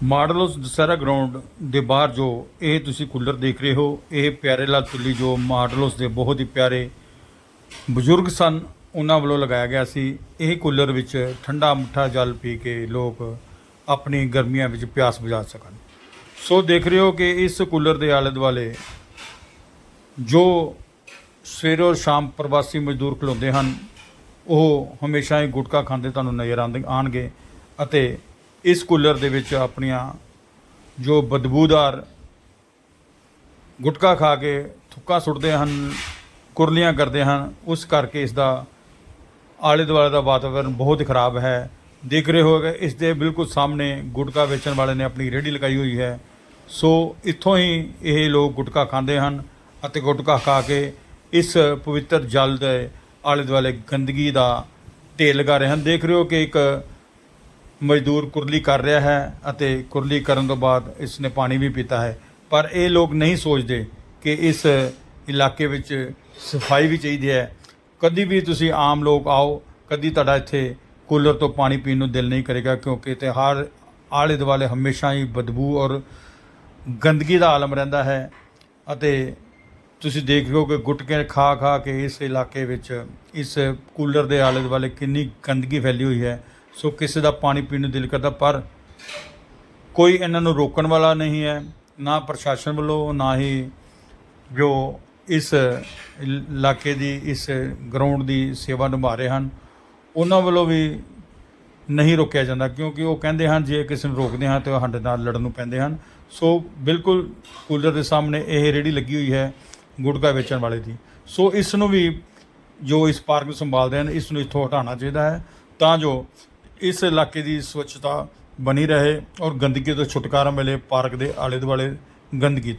Models Dussehra ground ਦੇ ਬਾਹਰ ਜੋ ਇਹ ਤੁਸੀਂ ਕੂਲਰ ਦੇਖ ਰਹੇ ਹੋ, ਇਹ ਪਿਆਰੇ ਲਾਲ ਤੁੱਲੀ ਜੋ ਮਾਡਲਸ ਦੇ ਬਹੁਤ ਹੀ ਪਿਆਰੇ ਬਜ਼ੁਰਗ ਸਨ, ਉਹਨਾਂ ਵੱਲੋਂ ਲਗਾਇਆ ਗਿਆ ਸੀ। ਇਹ ਕੂਲਰ ਵਿੱਚ ਠੰਡਾ ਮਿੱਠਾ ਜਲ ਪੀ ਕੇ ਲੋਕ ਆਪਣੀ ਗਰਮੀਆਂ ਵਿੱਚ ਪਿਆਸ ਬੁਝਾ ਸਕਣ। ਸੋ ਦੇਖ ਰਹੇ ਹੋ ਕਿ ਇਸ ਕੂਲਰ ਦੇ ਆਲੇ ਦੁਆਲੇ ਜੋ ਸਵੇਰ ਔਰ ਸ਼ਾਮ ਪ੍ਰਵਾਸੀ ਮਜ਼ਦੂਰ ਖਲੋਂਦੇ ਹਨ, ਉਹ ਹਮੇਸ਼ਾ ਹੀ ਗੁਟਕਾ ਖਾਂਦੇ ਤੁਹਾਨੂੰ ਨਜ਼ਰ ਆਉਂਦੇ ਆਣਗੇ ਅਤੇ ਇਸ ਕੂਲਰ ਦੇ ਵਿੱਚ ਆਪਣੀਆਂ ਜੋ ਬਦਬੂਦਾਰ ਗੁਟਕਾ ਖਾ ਕੇ ਥੁੱਕਾ ਸੁੱਟਦੇ ਹਨ, ਕੁਰਲੀਆਂ ਕਰਦੇ ਹਨ, ਉਸ ਕਰਕੇ ਇਸ ਦਾ ਆਲੇ ਦੁਆਲੇ ਦਾ ਵਾਤਾਵਰਣ ਬਹੁਤ ਖਰਾਬ ਹੈ। ਦੇਖ ਰਹੇ ਹੋਗੇ ਇਸ ਦੇ ਬਿਲਕੁਲ ਸਾਹਮਣੇ ਗੁਟਕਾ ਵੇਚਣ ਵਾਲੇ ਨੇ ਆਪਣੀ ਰੇਹੜੀ ਲਗਾਈ ਹੋਈ ਹੈ। ਸੋ ਇੱਥੋਂ ਹੀ ਇਹ ਲੋਕ ਗੁਟਕਾ ਖਾਂਦੇ ਹਨ ਅਤੇ ਗੁਟਕਾ ਖਾ ਕੇ ਇਸ ਪਵਿੱਤਰ ਜਲ ਦੇ ਆਲੇ ਦੁਆਲੇ ਗੰਦਗੀ ਦਾ ਢੇਰ ਲਗਾ ਰਹੇ ਹਨ। ਦੇਖ ਰਹੇ ਹੋ ਕਿ ਇੱਕ ਮਜ਼ਦੂਰ ਕੁਰਲੀ ਕਰ ਰਿਹਾ ਹੈ ਅਤੇ ਕੁਰਲੀ ਕਰਨ ਤੋਂ ਬਾਅਦ ਇਸ ਨੇ ਪਾਣੀ ਵੀ ਪੀਤਾ ਹੈ। ਪਰ ਇਹ ਲੋਕ ਨਹੀਂ ਸੋਚਦੇ ਕਿ ਇਸ ਇਲਾਕੇ ਵਿੱਚ ਸਫ਼ਾਈ ਵੀ ਚਾਹੀਦੀ ਹੈ। ਕਦੀ ਵੀ ਤੁਸੀਂ ਆਮ ਲੋਕ ਆਓ, ਕਦੀ ਤੁਹਾਡਾ ਇੱਥੇ ਕੂਲਰ ਤੋਂ ਪਾਣੀ ਪੀਣ ਨੂੰ ਦਿਲ ਨਹੀਂ ਕਰੇਗਾ ਕਿਉਂਕਿ ਤੇ ਹਰ ਆਲੇ ਦੁਆਲੇ ਹਮੇਸ਼ਾ ਹੀ ਬਦਬੂ ਔਰ ਗੰਦਗੀ ਦਾ ਆਲਮ ਰਹਿੰਦਾ ਹੈ ਅਤੇ ਤੁਸੀਂ ਦੇਖ ਰਹੇ ਹੋ ਕਿ ਗੁਟਕੇ ਖਾ ਖਾ ਕੇ ਇਸ ਇਲਾਕੇ ਵਿੱਚ ਇਸ ਕੂਲਰ ਦੇ ਆਲੇ ਦੁਆਲੇ ਕਿੰਨੀ ਗੰਦਗੀ ਫੈਲੀ ਹੋਈ ਹੈ। ਸੋ ਕਿਸੇ ਦਾ ਪਾਣੀ ਪੀਣ ਨੂੰ ਦਿਲ ਕਰਦਾ, ਪਰ ਕੋਈ ਇਹਨਾਂ ਨੂੰ ਰੋਕਣ ਵਾਲਾ ਨਹੀਂ ਹੈ, ਨਾ ਪ੍ਰਸ਼ਾਸਨ ਵੱਲੋਂ, ਨਾ ਹੀ ਜੋ ਇਸ ਇਲਾਕੇ ਦੀ, ਇਸ ਗਰਾਊਂਡ ਦੀ ਸੇਵਾ ਨਿਭਾ ਰਹੇ ਹਨ, ਉਹਨਾਂ ਵੱਲੋਂ ਵੀ ਨਹੀਂ ਰੋਕਿਆ ਜਾਂਦਾ, ਕਿਉਂਕਿ ਉਹ ਕਹਿੰਦੇ ਹਨ, ਜੇ ਕਿਸੇ ਨੂੰ ਰੋਕਦੇ ਹਾਂ ਤਾਂ ਉਹ ਸਾਡੇ ਨਾਲ ਲੜਨ ਨੂੰ ਪੈਂਦੇ ਹਨ। ਸੋ ਬਿਲਕੁਲ ਕੂਲਰ ਦੇ ਸਾਹਮਣੇ ਇਹ ਰੇੜੀ ਲੱਗੀ ਹੋਈ ਹੈ, ਗੁਟਕਾ ਵੇਚਣ ਵਾਲੇ ਦੀ। ਸੋ ਇਸ ਨੂੰ ਵੀ ਜੋ ਇਸ ਪਾਰਕ ਨੂੰ ਸੰਭਾਲਦੇ ਹਨ, ਇਸ ਨੂੰ ਇੱਥੋਂ ਹਟਾਉਣਾ ਚਾਹੀਦਾ ਹੈ, ਤਾਂ ਜੋ ਇਸ ਇਲਾਕੇ ਦੀ ਸਵੱਛਤਾ ਬਣੀ ਰਹੇ ਔਰ ਗੰਦਗੀ ਤੋਂ ਛੁਟਕਾਰਾ ਮਿਲੇ ਪਾਰਕ ਦੇ ਆਲੇ ਦੁਆਲੇ ਗੰਦਗੀ ਤੋਂ।